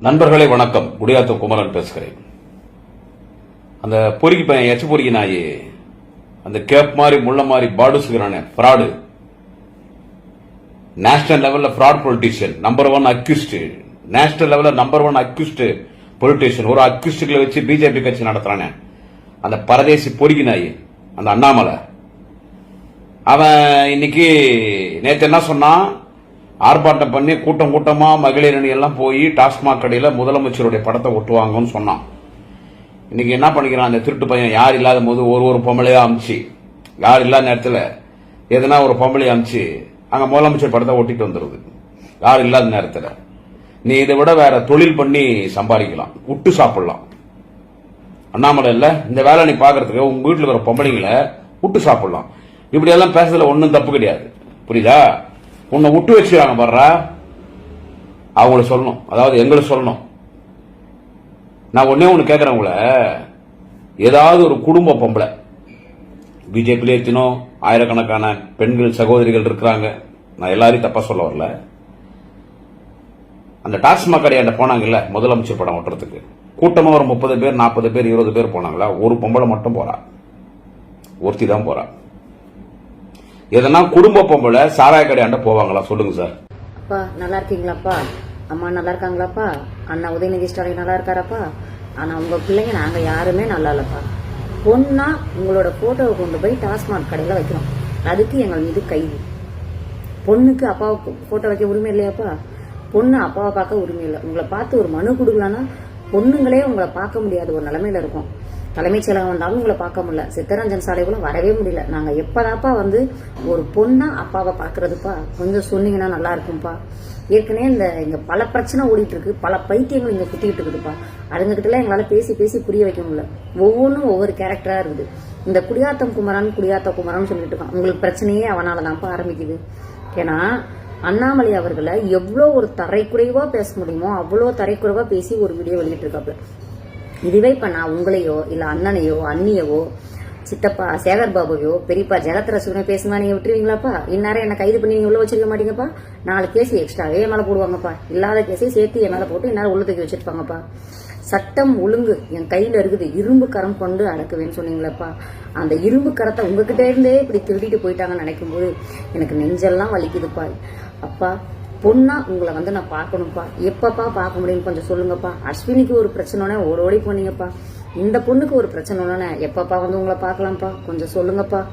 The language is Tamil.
நண்பர்களே வணக்கம். குடியாத்த குமரன் பேசுகிறேன். அந்த பொறுக்கி பையன் எச்சு பொறுக்கி நாயி அந்த கேப் மாதிரி முள்ள மாதிரி பாடுசுகிறானே ஃப்ராடு. நேஷனல் லெவலில் fraud politician number one accused national லெவலில் நம்பர் ஒன் அக்யூஸ்டு பொலிட்டீஷியன். ஒரு அக்யூஸ்டுகளை வச்சு பிஜேபி கட்சி நடத்துறானே. அந்த பரதேசி பொறுக்கி நாயி அந்த அண்ணாமலை. அவன் இன்னைக்கு நேற்று என்ன சொன்னான்? ஆர்ப்பாட்டம் பண்ணி கூட்டம் கூட்டமாக மகளிர் அணி எல்லாம் போய் டாஸ்மாக் கடையில் முதலமைச்சருடைய படத்தை ஒட்டுவாங்கன்னு சொன்னான். இன்னைக்கு என்ன பண்ணிக்கிறான் அந்த திருட்டு பையன்? யார் இல்லாத போது ஒரு ஒரு பொம்பளையா அமிச்சு. யார் இல்லாத நேரத்தில் எதனா ஒரு பொம்பளையை அமிச்சு அங்கே முதலமைச்சர் படத்தை ஒட்டிட்டு வந்துடுது யார் இல்லாத நேரத்தில். நீ இதை விட வேற தொழில் பண்ணி சம்பாதிக்கலாம். விட்டு சாப்பிடலாம். அண்ணாமலை இல்லை இந்த வேலை நீ பார்க்கறதுக்கு உங்கள் வீட்டில் இருக்கிற பொம்பளைங்களை விட்டு சாப்பிடலாம். இப்படியெல்லாம் பேசுறதுல ஒன்றும் தப்பு கிடையாது. புரியுதா? உன்னை விட்டு வச்சுக்கிறாங்க பாடுறா அவங்கள சொல்லணும். அதாவது எங்களை சொல்லணும். நான் ஒன்னே ஒன்று கேட்குறேன் உங்களை. ஏதாவது ஒரு குடும்ப பொம்பளை. பிஜேபியிலே எத்தினோம் ஆயிரக்கணக்கான பெண்கள் சகோதரிகள் இருக்கிறாங்க. நான் எல்லாரையும் தப்பாக சொல்ல வரல. அந்த டாஸ்மாக் கடையாண்ட போனாங்கல்ல முதலமைச்சர் படம் ஓட்டுறதுக்கு. கூட்டமாக ஒரு முப்பது பேர் நாற்பது பேர் இருபது பேர் போனாங்களா? ஒரு பொம்பளை மட்டும் போறா. ஒருத்தி தான் போறா. எதனா குடும்ப பொம்பளை சாராய கடையாண்ட போவாங்களா? சொல்லுங்க சார். அப்பா நல்லா இருக்கீங்களாப்பா? அம்மா நல்லா இருக்காங்களாப்பா? அண்ணா உதயநிதி ஸ்டாலின் நல்லா இருக்காராப்பா? ஆனா உங்க பிள்ளைங்க நாங்க யாருமே நல்லா இல்லப்பா. பொண்ணா உங்களோட போட்டோவை கொண்டு போய் டாஸ்மாக் கடையில வைக்கிறோம் அதுக்கு எங்கள் மீது கைது பொண்ணுக்கு அப்பாவுக்கு போட்டோ வைக்க உரிமை இல்லையாப்பா? பொண்ணு அப்பாவை பார்க்க உரிமை இல்லை. உங்களை பார்த்து ஒரு மனு கொடுக்கலன்னா பொண்ணுங்களே உங்களை பார்க்க முடியாத ஒரு நிலைமையில இருக்கும். தலைமைச் செயலகம் வந்தாலும் உங்களை பார்க்க முடியல. சித்தரஞ்சன் சாலைக்குள்ள வரவே முடியல. நாங்க எப்பதாப்பா வந்து ஒரு பொண்ணா அப்பாவை பாக்குறதுப்பா கொஞ்சம் சொன்னீங்கன்னா நல்லா இருக்கும்ப்பா ஏற்கனவே இந்த இங்க பல பிரச்சனை ஓடிட்டு இருக்கு பல பைத்தியங்கள் இங்க குத்திக்கிட்டு இருக்குதுப்பா. அதுங்ககிட்ட எங்களால பேசி பேசி புரிய வைக்க முடியல. ஒவ்வொன்றும் ஒவ்வொரு கேரக்டரா இருக்குது. இந்த குடியாத்தம் குமரன் குடியாத்த குமரன் சொல்லிட்டு இருக்கான். உங்களுக்கு பிரச்சனையே அவனால தான்ப்பா ஆரம்பிக்குது. ஏன்னா அண்ணாமலை அவர்களை எவ்வளோ ஒரு தரைக்குறைவாக பேச முடியுமோ அவ்வளோ தரைக்குறைவாக பேசி ஒரு வீடியோ வெளியிட்டிருக்காப்புல இதுவே இப்போ நான் உங்களையோ இல்லை அண்ணனையோ அண்ணியவோ சித்தப்பா சேகர் பாபுவையோ பெரியப்பா ஜெகத்ரசுவனை பேசுனா நீங்கள் விட்டுருவீங்களாப்பா? இந்நேரம் என்ன கைது பண்ணி நீங்கள் உள்ள வச்சிருக்க மாட்டீங்கப்பா? நாலு கேஸ் எக்ஸ்ட்ராவே என் மேலே போடுவாங்கப்பா. இல்லாத கேஸை சேர்த்து என் மேலே போட்டு இந்நேரம் உள்ள தூக்கி வச்சிருப்பாங்கப்பா. சட்டம் ஒழுங்கு என் கையில் இருக்குது. இரும்பு கரம் கொண்டு அடக்குவேன்னு சொன்னீங்களப்பா. அந்த இரும்பு கரத்தை உங்ககிட்ட இருந்தே இப்படி திருடிட்டு போயிட்டாங்கன்னு நினைக்கும் போது எனக்கு நெஞ்செல்லாம் வலிக்குதுப்பா. அப்பா பொண்ணா உங்களை வந்து நான் பார்க்கணும்ப்பா. எப்பப்பா பார்க்க முடியும்னு கொஞ்சம் சொல்லுங்கப்பா. அஸ்வினிக்கு ஒரு பிரச்சனைனா ஓடோடி போனீங்கப்பா. இந்த பொண்ணுக்கு ஒரு பிரச்சனைனா எப்பப்பா வந்து உங்களை பார்க்கலாம்ப்பா? கொஞ்சம் சொல்லுங்கப்பா.